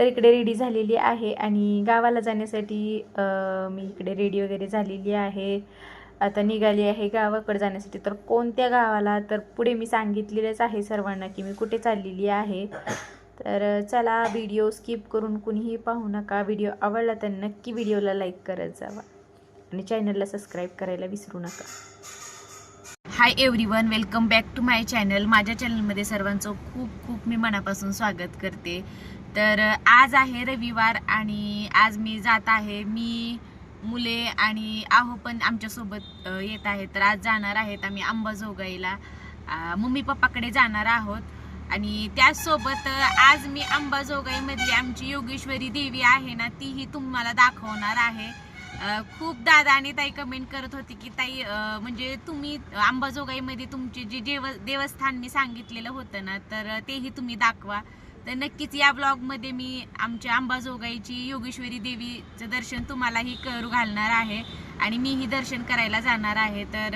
तर इकडे रेडी झालेली आहे आणि गावाला जाण्यासाठी मी इकडे रेडी वगैरे झालेली आहे. आता निघाली आहे गावाकडे जाण्यासाठी. तर कोणत्या गावाला? तर पुढे मी सांगितलेलंच आहे सर्वांना की मी कुठे चाललेली आहे. तर चला व्हिडिओ स्किप करून कुणीही पाहू नका. व्हिडिओ आवडला तर नक्की व्हिडिओला लाईक करत जावा. आणि चॅनलला सबस्क्राईब करायला विसरू नका. Hi everyone welcome back to my channel माझ्या चॅनलमध्ये सर्वांचं खूप खूप मी मनापासून स्वागत करते. तर आज आहे रविवार आणि आज मी जात आहे. मी मुले आणि आहो पण आमच्यासोबत येत आहे तर आज जाणार आहेत आम्ही अंबाजोगाईला मम्मी पप्पाकडे जाणार आहोत. आणि त्याचसोबत आज मी अंबाजोगाईमधली आमची योगेश्वरी देवी आहे ना तीही तुम्हाला दाखवणार आहे. खूप दादा आणि ताई कमेंट करत होती की ताई म्हणजे तुम्ही अंबाजोगाईमध्ये तुमचे जे देव देवस्थान मी सांगितलेलं होतं ना तर तेही तुम्ही दाखवा. तर नक्कीच या ब्लॉगमध्ये मी आमच्या अंबाजोगाईची योगेश्वरी देवीचं दर्शन तुम्हालाही करू घालणार आहे. आणि मीही दर्शन करायला जाणार आहे. तर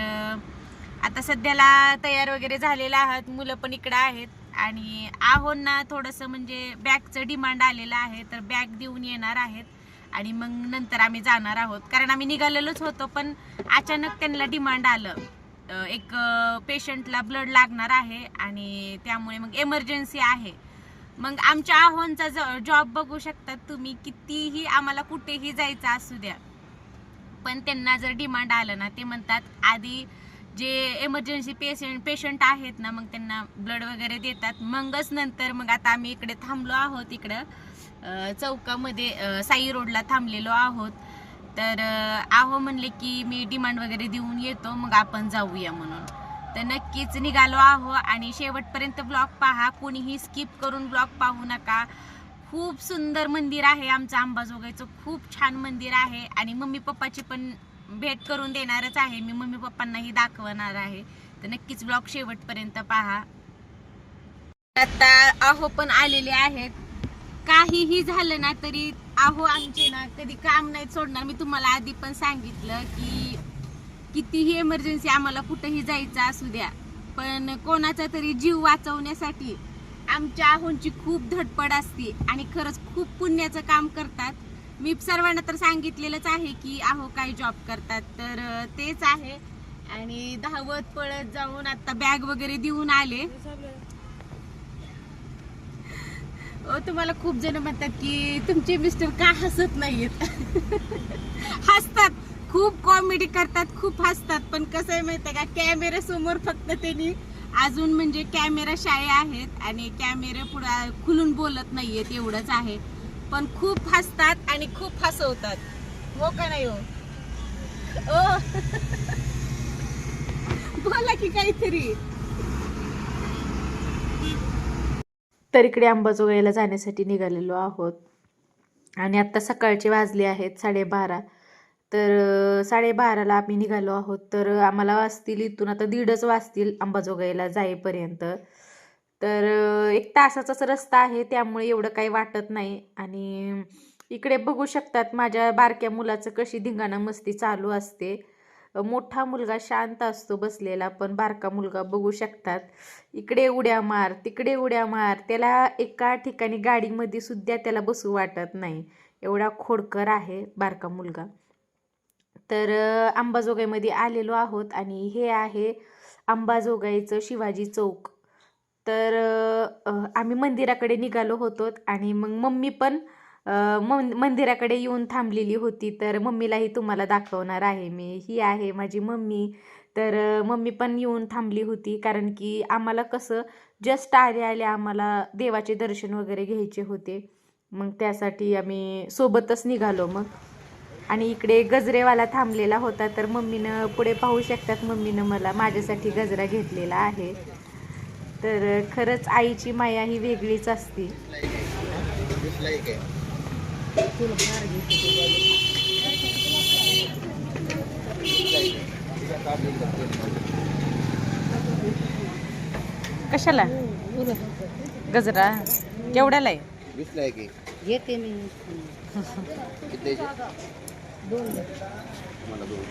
आता सध्याला तयार वगैरे झालेला आहात. मुलं पण इकडं आहेत. आणि आहोंना थोडंसं म्हणजे बॅगचं डिमांड आलेलं आहे. तर बॅग देऊन येणार आहेत. आणि मग नंतर आम्ही जाणार आहोत. कारण आम्ही निघालेलोच होतो पण अचानक त्यांना डिमांड आलं. एक पेशंटला ब्लड लागणार आहे. आणि त्यामुळे मग एमर्जन्सी आहे. मग आमच्या आहोंचा जॉब बघू शकतात तुम्ही. कितीही आम्हाला कुठेही जायचं असू द्या. पण त्यांना जर डिमांड आलं ना ते म्हणतात आधी जे एमर्जन्सी पेशंट पेशंट आहेत ना मग त्यांना ब्लड वगैरे देतात. मगच नंतर मग आता आम्ही इकडे थांबलो आहोत इकडं. चौकामध्ये साई रोडला थांबलेलो आहोत. तर आहो म्हणले की मी डिमांड वगैरे देऊन येतो मग आपण जाऊया म्हणून. तर नक्कीच निघालो आहो आणि शेवटपर्यंत ब्लॉग पहा. कोणीही स्किप करून ब्लॉग पाहू नका. खूप सुंदर मंदिर आहे आमचं अंबाजोगाईचं. खूप छान मंदिर आहे आणि मम्मी पप्पाची पण भेट करून देणारच आहे. मी मम्मी पप्पांनाही दाखवणार आहे. तर नक्कीच ब्लॉग शेवटपर्यंत पहा. आता आहो पण आलेले आहेत. काहीही झालं ना तरी आहो आमचे ना कधी काम नाही सोडणार. मी तुम्हाला आधी पण सांगितलं की कितीही इमर्जन्सी आम्हाला कुठेही जायचं असू द्या पण कोणाचा तरी जीव वाचवण्यासाठी आमच्या आहोंची खूप धडपड असते आणि खरंच खूप पुण्याचं काम करतात. मी सर्वांना तर सांगितलेलंच आहे की आहो काय जॉब करतात तर तेच आहे. आणि धावत पळत जाऊन आता बॅग वगैरे देऊन आले. तुम्हाला खूप जण म्हणतात की तुमचे मिस्टर का हसत नाहीत हसतात. खूप कॉमेडी करतात खूप हसतात. पण कसं आहे माहितीये का? कॅमेरा समोर फक्त त्यांनी अजून म्हणजे कॅमेरा शाळे आहेत आणि कॅमेरा पुढे खुलून बोलत नाहीयेत एवढंच आहे. पण खूप हसतात आणि खूप हसवतात. हो का नाही हो? बोला की काहीतरी. तर इकडे अंबाजोगाईला जाण्यासाठी निघालेलो आहोत. आणि आत्ता सकाळचे वाजले आहेत साडेबारा. तर साडेबाराला आम्ही निघालो आहोत. तर आम्हाला वाचतील इथून आता दीडच वाजतील अंबाजोगाईला जाईपर्यंत. तर एक तासाचाच रस्ता आहे त्यामुळे एवढं काही वाटत नाही. आणि इकडे बघू शकतात माझ्या बारक्या मुलाचं कशी धिंगाणा मस्ती चालू असते. मोठा मुलगा शांत असतो बसलेला पण बारका मुलगा बघू शकतात. इकडे उड्या मार तिकडे उड्या मार त्याला एका ठिकाणी गाडीमध्ये सुद्धा त्याला बसू वाटत नाही. एवढा खोडकर आहे बारका मुलगा. तर अंबाजोगाईमध्ये आलेलो आहोत आणि हे आहे अंबाजोगाईचं शिवाजी चौक. तर आम्ही मंदिराकडे निघालो होतो आणि मग मम्मी पण मंदिराकडे येऊन थांबलेली होती. तर मम्मीलाही तुम्हाला दाखवणार आहे मी. ही आहे माझी मम्मी. तर मम्मी पण येऊन थांबली होती कारण की आम्हाला कसं जस्ट आले आले आम्हाला देवाचे दर्शन वगैरे घ्यायचे होते. मग त्यासाठी आम्ही सोबतच निघालो मग. आणि इकडे गजरेवाला थांबलेला होता तर मम्मीनं पुढे पाहू शकतात मम्मीनं मला माझ्यासाठी गजरा घेतलेला आहे. तर खरंच आईची माया ही वेगळीच असते. कशाला? गजरा? केवढ्याला आहे? आहे की? येते मी? दोन मला दोन.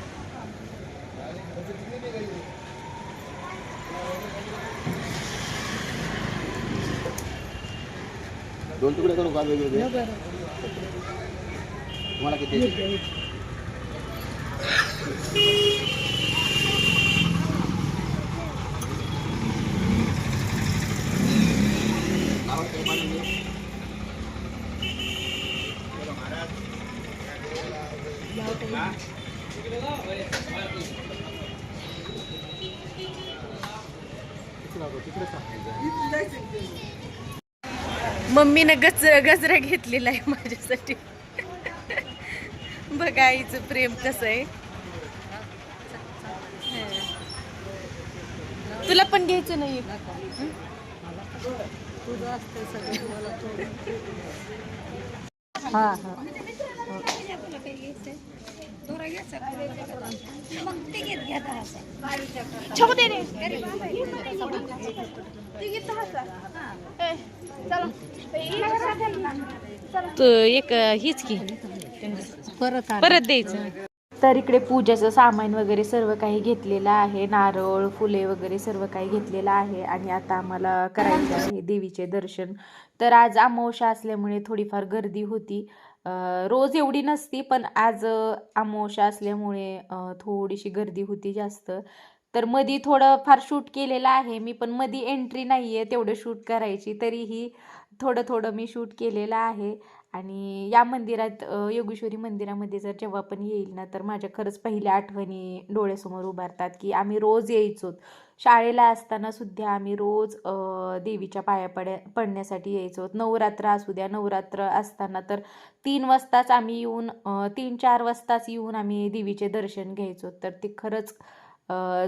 दोन तुकडे करू का वेगवेगळे तुम्हाला किती मम्मीनं गच गजरा घेतलेला आहे माझ्यासाठी. बघा आईचं प्रेम कसं आहे. तुला पण घ्यायचं नाही हा हा. तू एक हीच की. परत परत द्यायचं. तर इकडे पूजाचं सामान वगैरे सर्व काही घेतलेलं आहे. नारळ फुले वगैरे सर्व काही घेतलेलं आहे. आणि आता आम्हाला करायचं आहे देवीचे दर्शन. तर आज अमावस्या असल्यामुळे थोडीफार गर्दी होती. रोज एवढी नसती पण आज अमावस्या असल्यामुळे थोडीशी गर्दी होती जास्त. तर मधी थोडं फार शूट केलेलं आहे. मी पण मधी एंट्री नाही आहे तेवढं शूट करायची. तरीही थोडं थोडं मी शूट केलेलं आहे. आणि या मंदिरात योगेश्वरी मंदिरामध्ये जर जेव्हा पण येईल ना तर माझ्या खरंच पहिल्या आठवणी डोळ्यासमोर उभारतात की आम्ही रोज यायचो. शाळेला असताना सुद्धा आम्ही रोज देवीच्या पाया पड्या पडण्यासाठी यायचो. नवरात्र असू द्या नवरात्र असताना तर तीन वाजताच आम्ही येऊन तीन चार वाजताच येऊन आम्ही देवीचे दर्शन घ्यायचो. तर ते खरंच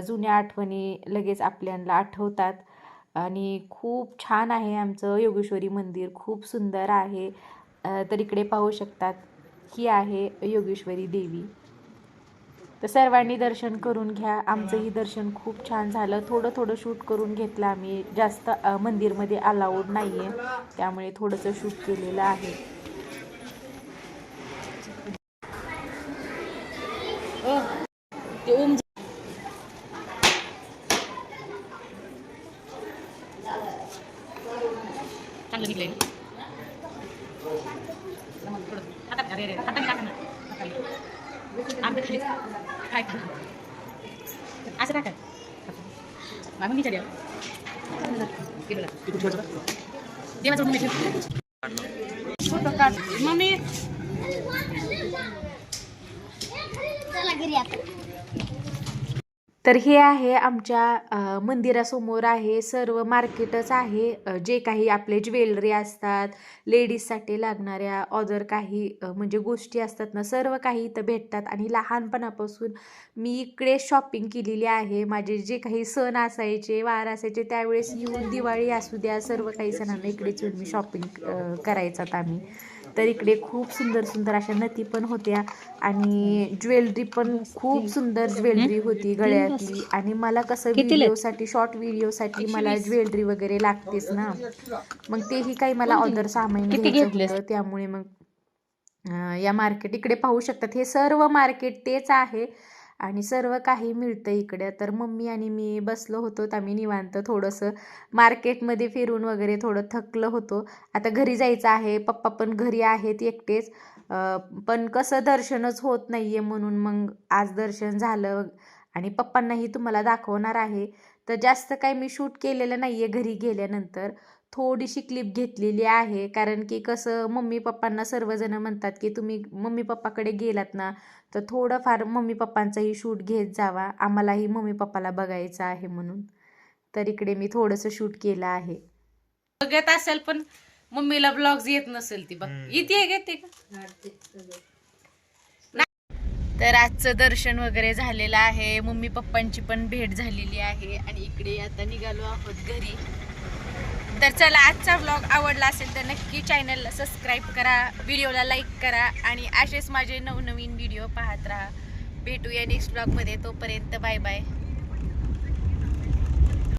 जुन्या आठवणी लगेच आपल्याला आठवतात. आणि खूप छान आहे आमचं योगेश्वरी मंदिर. खूप सुंदर आहे. तर इकडे पाहू शकतात. ही आहे योगेश्वरी देवी. तर सर्वांनी दर्शन करून घ्या. आमचंही दर्शन खूप छान झालं. थोडं थोडं शूट करून घेतलं आम्ही. जास्त मंदिरमध्ये अलाउड नाही आहे त्यामुळे थोडंसं शूट केलेलं आहे. हाताने. आमच्या खाली काय करणार? असं टाका मागून विचार देवाचं मम्मी चला घरी मम्मी तर हे आहे आमच्या मंदिरासमोर आहे सर्व मार्केटच आहे. जे काही आपले ज्वेलरी असतात लेडीजसाठी लागणाऱ्या ऑदर काही म्हणजे गोष्टी असतात ना सर्व काही इथं भेटतात. आणि लहानपणापासून मी इकडे शॉपिंग केलेली आहे. माझे जे काही सण असायचे वार असायचे त्यावेळेस येऊन दिवाळी असू द्या सर्व काही सणांना इकडेच येऊन मी शॉपिंग करायचात आम्ही. तर इकडे खूप सुंदर सुंदर अशा नती पण होत्या आणि ज्वेलरी पण खूप सुंदर ज्वेलरी होती गळ्यातली. आणि मला कसं व्हिडिओसाठी शॉर्ट व्हिडिओसाठी मला ज्वेलरी वगैरे लागतेच ना. मग तेही काही मला ऑर्डर होतं त्यामुळे मग या मार्केट इकडे पाहू शकतात. हे सर्व मार्केट तेच आहे. आणि सर्व काही मिळतं इकडे. तर मम्मी आणि मी बसलो होतो आम्ही निवांत थोडंसं मार्केटमध्ये फिरून वगैरे थोडं थकलं होतो. आता घरी जायचं आहे पप्पा पण घरी आहेत एकटेच. पण कसं दर्शनच होत नाही आहे म्हणून मग आज दर्शन झालं आणि पप्पांनाही तुम्हाला दाखवणार आहे. तर जास्त काही मी शूट केलेलं नाही आहे घरी गेल्यानंतर. थोडीशी क्लिप घेतलेली आहे. कारण की कसं मम्मी पप्पांना सर्वजण म्हणतात की तुम्ही मम्मी पप्पाकडे गेलात ना तर थोडंफार मम्मी पप्पांचाही शूट घेत जावा. आम्हालाही मम्मी पप्पाला बघायचं आहे म्हणून. तर इकडे मी थोडंसं शूट केलं आहे. बघत असेल पण मम्मीला ब्लॉग्स येत नसेल ती बघ. येते घेते का तर आजचं दर्शन वगैरे झालेलं आहे. मम्मी पप्पांची पण भेट झालेली आहे. आणि इकडे आता निघालो आहोत घरी. तर चला आजचा व्लॉग आवडला असेल तर नक्की चॅनलला सबस्क्राईब करा व्हिडिओला लाईक करा आणि असेच माझे नवनवीन व्हिडिओ पाहत राहा. भेटूया नेक्स्ट ब्लॉगमध्ये तोपर्यंत बाय बाय